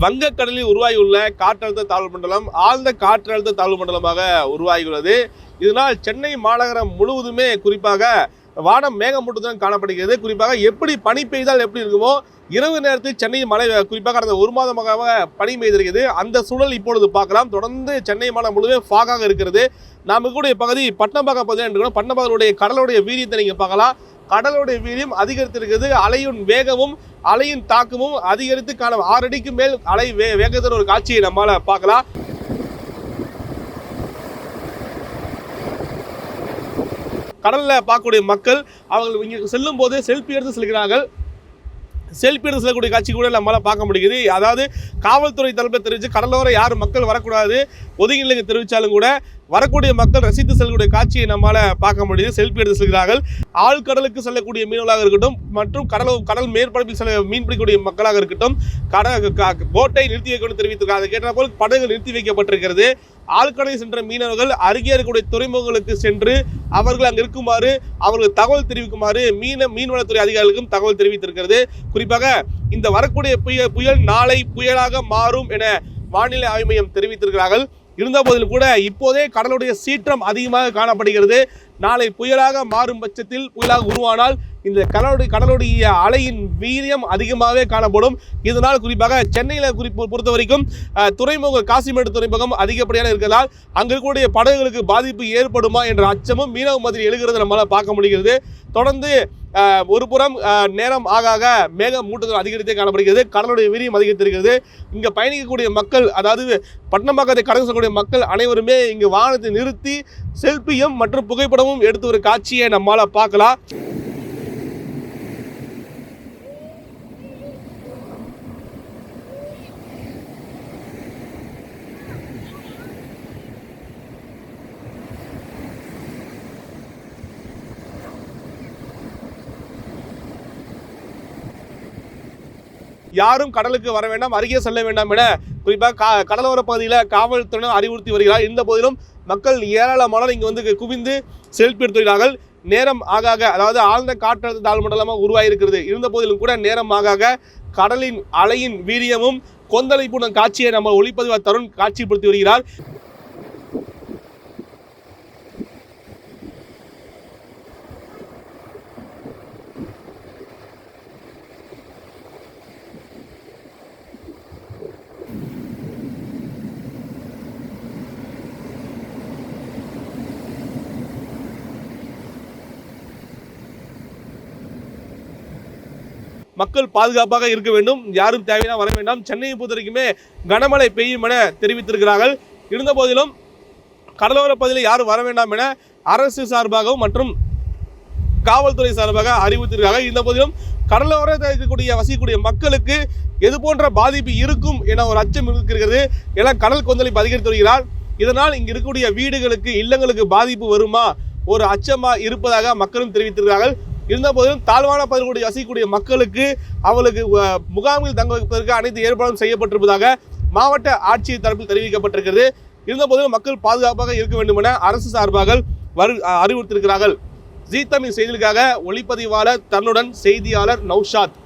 வங்கக்கடலில் உருவாகியுள்ள காற்றழுத்த தாழ்வு மண்டலம் ஆழ்ந்த காற்றழுத்த தாழ்வு மண்டலமாக உருவாகியுள்ளது. இதனால் சென்னை மாநகரம் முழுவதுமே குறிப்பாக வானம் மேகமூட்டத்துடன் காணப்படுகிறது. குறிப்பாக எப்படி பனி பெய்தால் எப்படி இருக்குமோ இரவு நேரத்தில் சென்னை மழை குறிப்பாக கடந்த ஒரு மாதமாக பனி பெய்திருக்கிறது அந்த சூழல் இப்பொழுது பார்க்கலாம். தொடர்ந்து சென்னை மாநகரம் முழுவதும் ஃபாகாக இருக்கிறது. நாம் கூடிய பகுதி பட்டம்பாக்கம் பகுதியில் இருக்கணும். பட்டணப்பாக்கனுடைய கடலுடைய வீரியத்தை நீங்கள் பார்க்கலாம். கடலுடைய வீரியம் அதிகரித்திருக்கிறது அலையின் வேகமும் அலையின் தாக்கமும் அதிகரித்து காண ஆறு அடிக்கு மேல் அலை வே வேகத்தில் ஒரு காட்சியை நம்மளால் பார்க்கலாம். கடலில் பார்க்கக்கூடிய மக்கள் அவர்கள் இங்கே செல்லும் போது செல்ஃபி எடுத்து செல்கிறார்கள். செல்ஃபி எடுத்து செல்லக்கூடிய காட்சி கூட நம்மளால் பார்க்க முடியுது. அதாவது காவல்துறை தரப்பில் தெரிவித்து கடலோர யாரும் மக்கள் வரக்கூடாது. ஒதுங்கிலைங்க தெரிவித்தாலும் கூட வரக்கூடிய மக்கள் ரசித்து செல்லக்கூடிய காட்சியை நம்மால பார்க்க முடியுது. செல்ஃபி எடுத்து செல்கிறார்கள். ஆழ்கடலுக்கு செல்லக்கூடிய மீனவர்களாக இருக்கட்டும் மற்றும் கடல் கடல் மேற்பரப்பில் செல்ல மீன் பிடிக்கக்கூடிய மக்களாக இருக்கட்டும் கடல் போட்டை நிறுத்தி வைக்கணும் தெரிவித்திருக்காங்க அதை கேட்ட போல் படகு நிறுத்தி வைக்கப்பட்டிருக்கிறது. ஆழ்கடலில் சென்ற மீனவர்கள் அருகே இருக்கக்கூடிய துறைமுகங்களுக்கு சென்று அவர்கள் அங்கு இருக்குமாறு அவர்கள் தகவல் தெரிவிக்குமாறு மீன மீன்வளத்துறை அதிகாரிகளுக்கும் தகவல் தெரிவித்திருக்கிறது. குறிப்பாக இந்த வரக்கூடிய புயல் புயல் நாளை புயலாக மாறும் என வானிலை ஆய்வு மையம் தெரிவித்திருக்கிறார்கள். இருந்த போதிலும் கூட இப்போதே கடலுடைய சீற்றம் அதிகமாக காணப்படுகிறது. நாளை புயலாக மாறும் பட்சத்தில் புயலாக உருவானால் இந்த கடலுடைய கடலுடைய அலையின் வீரியம் அதிகமாகவே காணப்படும். இதனால் குறிப்பாக சென்னையில் குறிப்பு பொறுத்த வரைக்கும் துறைமுகம் காசிமேடு துறைமுகம் அதிகப்படியான இருக்கிறதால் அங்கு இருக்கக்கூடிய படகுகளுக்கு பாதிப்பு ஏற்படுமா என்ற அச்சமும் மீனவ மாதிரி எழுகிறது நம்மளால் பார்க்க முடிகிறது. தொடர்ந்து ஒரு புறம் நேரம் ஆக ஆக மேக மூட்டங்கள் அதிகரித்தே காணப்படுகிறது. கடலுடைய வீரியம் அதிகரித்திருக்கிறது. இங்கே பயணிக்கக்கூடிய மக்கள் அதாவது பட்டணப்பாக்கத்தை கடந்து செல்லக்கூடிய மக்கள் அனைவருமே இங்கு வாகனத்தை நிறுத்தி செல்ஃபியும் மற்றும் புகைப்படமும் எடுத்து ஒரு காட்சியை நம்மால் பார்க்கலாம். யாரும் கடலுக்கு வர வேண்டாம் அருகே செல்ல வேண்டாம் என குறிப்பாக கா கடலோர பகுதியில் காவல்துறையினர் அறிவுறுத்தி வருகிறார் இந்த போதிலும் மக்கள் ஏராளமானோர் இங்கே வந்து குவிந்து செல்ஃபி எடுத்துகிறார்கள் நேரம் ஆக ஆக அதாவது ஆழ்ந்த காற்றழுத்த தாழ்மண்டலமாக உருவாகியிருக்கிறது இருந்த போதிலும் கூட நேரம் ஆக ஆக கடலின் அலையின் வீரியமும் கொந்தளிப்புடன் காட்சியை நம்ம ஒளிப்பதிவு தருண் காட்சிப்படுத்தி வருகிறார். மக்கள் பாதுகாப்பாக இருக்க வேண்டும். யாரும் தேவையான வர வேண்டாம். சென்னையை பொறுத்த வரைக்குமே கனமழை பெய்யும் என தெரிவித்திருக்கிறார்கள். இருந்த போதிலும் கடலோர பகுதியில் யாரும் வர வேண்டாம் என அரசு சார்பாகவும் மற்றும் காவல்துறை சார்பாக அறிவித்திருக்காங்க இந்த போதிலும் கடலோரத்தில் இருக்கக்கூடிய வசிக்கக்கூடிய மக்களுக்கு எது போன்ற பாதிப்பு இருக்கும் என ஒரு அச்சம் இருக்கிறது ஏன்னா கடல் கொந்தளிப்பு அதிகரித்து வருகிறார். இதனால் இங்கு இருக்கக்கூடிய வீடுகளுக்கு இல்லங்களுக்கு பாதிப்பு வருமா? ஒரு அச்சமாக இருப்பதாக மக்களும் தெரிவித்திருக்கிறார்கள். இருந்த போதிலும் தாழ்வான பகுதிகளுடைய வசிக்கக்கூடிய மக்களுக்கு அவளுக்கு முகாமில் தங்க வைப்பதற்கு அனைத்து ஏற்பாடும் செய்யப்பட்டிருப்பதாக மாவட்ட ஆட்சியர் தரப்பில் தெரிவிக்கப்பட்டிருக்கிறது. இருந்த போதிலும் மக்கள் பாதுகாப்பாக இருக்க வேண்டும் என அரசு சார்பாக வரு அறிவுறுத்தியிருக்கிறார்கள். ஜீ தமிழ் செய்திகளுக்காக ஒளிப்பதிவாளர் தன்னுடன் செய்தியாளர் நௌஷாத்.